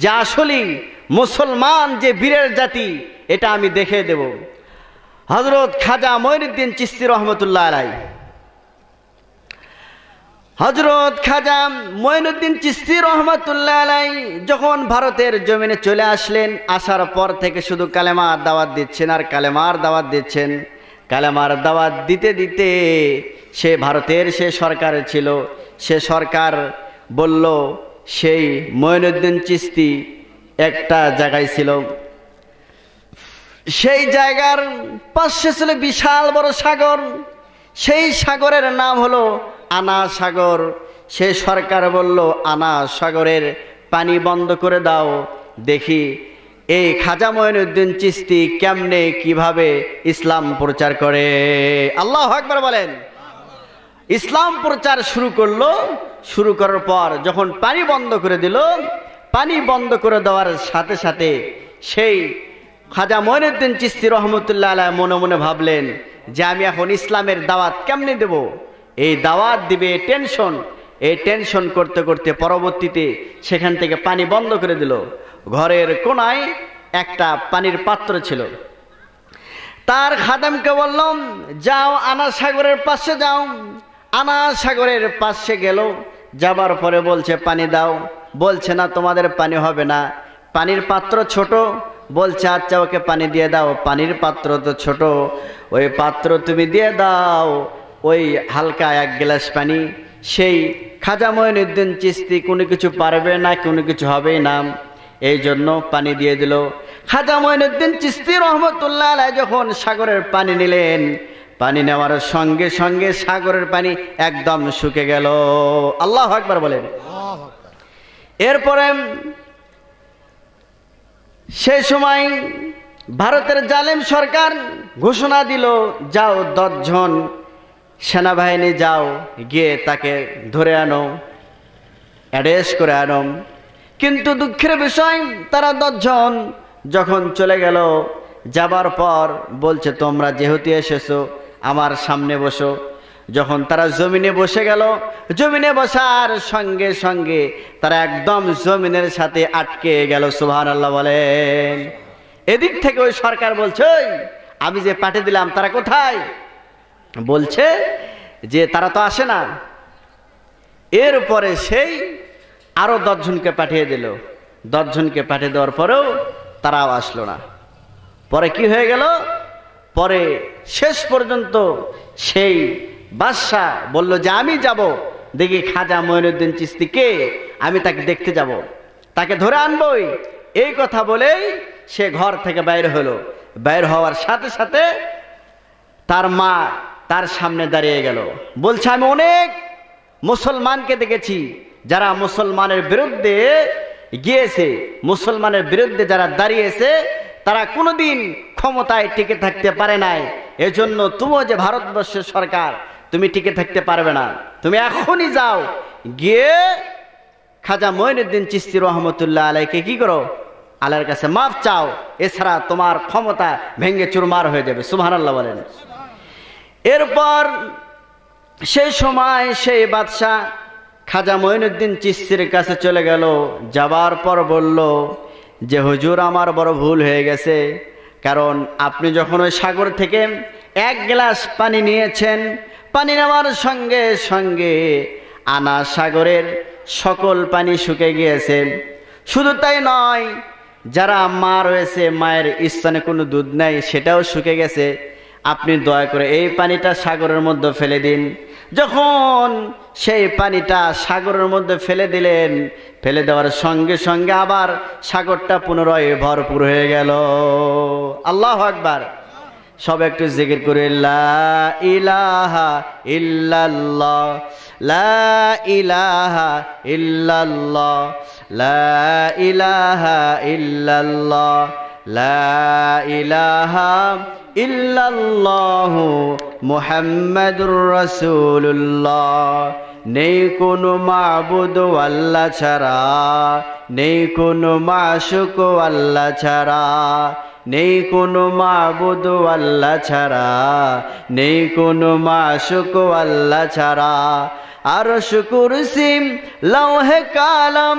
যে আসলেই মুসলমান যে বীরের জাতি, এটা আমি দেখে দেব। হজরত খাজা মঈনুদ্দিন চিস্তি রহমতুল্লাহ আলাই হজরত খাজা মঈনুদ্দিন চিস্তি রহমতুল্লাহ আলাই যখন ভারতের জমিনে চলে আসলেন, আসার পর থেকে শুধু কালেমার দাওয়াত দিচ্ছেন আর কালেমার দাওয়াত দিচ্ছেন। কালেমার দাওয়াত দিতে দিতে সে ভারতের সে সরকার ছিল। সে সরকার বলল সেই মঈনুদ্দিন চিস্তি একটা জায়গায় ছিল। সেই জায়গার পাশে ছিল বিশাল বড় সাগর। সেই সাগরের নাম হলো আনা সাগর। সে সরকার বলল, আনা সাগরের পানি বন্ধ করে দাও। দেখি এই খাজা মঈনুদ্দিন চিস্তি কেমনে কীভাবে ইসলাম প্রচার করে? আল্লাহ আকবার বলেন। ইসলাম প্রচার শুরু করল, শুরু করার পর যখন পানি বন্ধ করে দিল, পানি বন্ধ করে দেওয়ার সাথে সাথে সেই খাজা মঈনুদ্দিন চিস্তি রহমতুল্লাহ আলাহ মনে মনে ভাবলেন যে আমি এখন ইসলামের দাওয়াত কেমনে দেব? এই দাওয়াত দিবে টেনশন। এই টেনশন করতে করতে পরবর্তীতে সেখান থেকে পানি বন্ধ করে দিল। ঘরের কোনায় একটা পানির পাত্র ছিল। তার খাদামকে বললাম, যাও আনা সাগরের পাশে যাও। আনা সাগরের পাশে গেল, যাবার পরে বলছে, পানি দাও। বলছে, না, তোমাদের পানি হবে না। পানির পাত্র ছোট। বলছে আচ্ছা ওকে পানি দিয়ে দাও। পানির পাত্র তো ছোট। ওই পাত্র তুমি দিয়ে দাও। ওই হালকা এক গ্লাস পানি। সেই খাজা মহিনুদ্দিন চিস্তি, কোনো কিছু পারবে না, কোনো কিছু হবেই না। এই জন্য পানি দিয়ে দিল। খাজা মহিনুদ্দিন চিস্তি রহমতুল্লাহ যখন সাগরের পানি নিলেন পানি নেওয়ার সঙ্গে সঙ্গে সাগরের পানি একদম শুকে গেল। আল্লাহ একবার বলেন। এরপরে সে সময় ভারতের জালেম সরকার ঘোষণা দিল, যাও দশজন সেনাবাহিনী যাও, গিয়ে তাকে ধরে আনো, অ্যারেস্ট করে আনো। কিন্তু দুঃখের বিষয়, তারা দশজন যখন চলে গেল, যাবার পর বলছে, তোমরা যেহেতু এসেছ আমার সামনে বসো। যখন তারা জমিনে বসে গেল, জমিনে বসার সঙ্গে সঙ্গে তারা একদম জমিনের সাথে আটকে গেল সুহান আল্লাহ বলেন। এদিক থেকে ওই সরকার বলছে আমি যে পাঠিয়ে দিলাম, তারা কোথায়? বলছে যে, তারা তো আসে না। এরপরে সেই আরও দশজনকে পাঠিয়ে দিল। দশজনকে পাঠিয়ে দেওয়ার পরেও তারাও আসলো না। পরে কি হয়ে গেল? পরে শেষ পর্যন্ত সেই বাদশাহ বলল যে, আমি যাব। দেখি খাজা মঈনুদ্দিন চিস্তিকে আমি তাকে দেখতে যাব। তাকে ধরে আনবই। এই কথা বলেই সে ঘর থেকে বাইর হলো। বাইর হওয়ার সাথে সাথে তার মা তার সামনে দাঁড়িয়ে গেল। বলছে, আমি অনেক মুসলমানকে দেখেছি যারা মুসলমানের বিরুদ্ধে গিয়েছে। মুসলমানের বিরুদ্ধে যারা দাঁড়িয়েছে, তারা কোনোদিন ক্ষমতায় টিকে থাকতে পারে নাই। এজন্য তুমিও যে ভারতবর্ষের সরকার, তুমি টিকে থাকতে পারবে না। তুমি এখনই যাও, গিয়ে খাজা মঈনুদ্দিন চিস্তি রহমতুল্লাহ আলাইকে কি করো? আল্লাহর কাছে মাফ চাও, এছাড়া তোমার ক্ষমতা ভেঙ্গে চুরমার হয়ে যাবে, সুবহানাল্লাহ বলেন। এরপর সেই সময় সেই বাদশাহ খাজা মঈনুদ্দিন চিস্তির কাছে চলে গেল, যাবার পর বলল যে, হুজুর, আমার বড় ভুল হয়ে গেছে। কারণ আপনি যখন ওই সাগর থেকে এক গ্লাস পানি নিয়েছেন, পানি নেওয়ার সঙ্গে সঙ্গে আনা সাগরের সকল পানি শুকে গিয়েছে। শুধু তাই নয়, যারা মা রয়েছে, মায়ের স্থানে কোনো দুধ নেই, সেটাও শুকে গেছে। আপনি দয়া করে এই পানিটা সাগরের মধ্যে ফেলে দিন। যখন সেই পানিটা সাগরের মধ্যে ফেলে দিলেন, ফেলে দেওয়ার সঙ্গে সঙ্গে আবার সাগরটা পুনরায় ভরপুর হয়ে গেল। আল্লাহ আকবার। সব একটু জিকির করে ইলাহা ইল্লাল্লাহ, লা ইলাহা ইল্লাল্লাহ, লা ইলাহা ইল্লাল্লাহ। নেই কোনো মাবুদ ছাড়া, নেই কোনো আল্লাহ ছাড়া, নেই কোনো ছাড়া, নেই কোনো ছাড়া। আর শুকুর সিম লৌহে কালাম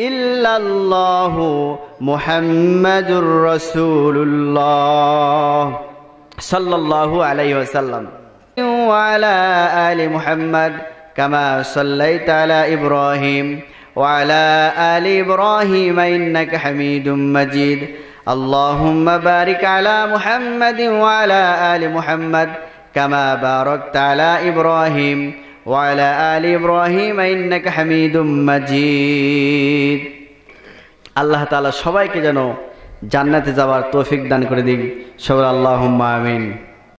إلا الله محمد رسول الله صلى الله عليه وسلم. وعلى آل محمد كما صليت على إبراهيم. وعلى آل إبراهيم إنك حميد مجيد. اللهم بارك على محمد وعلى آل محمد كما باركت على إبراهيم. وعلى آل إبراهيم إنك حميد مجيد আল্লাহ তাআলা সবাইকে যেন জান্নাতে যাওয়ার তৌফিক দান করে দিন সবাই আল্লাহুম্মা আমিন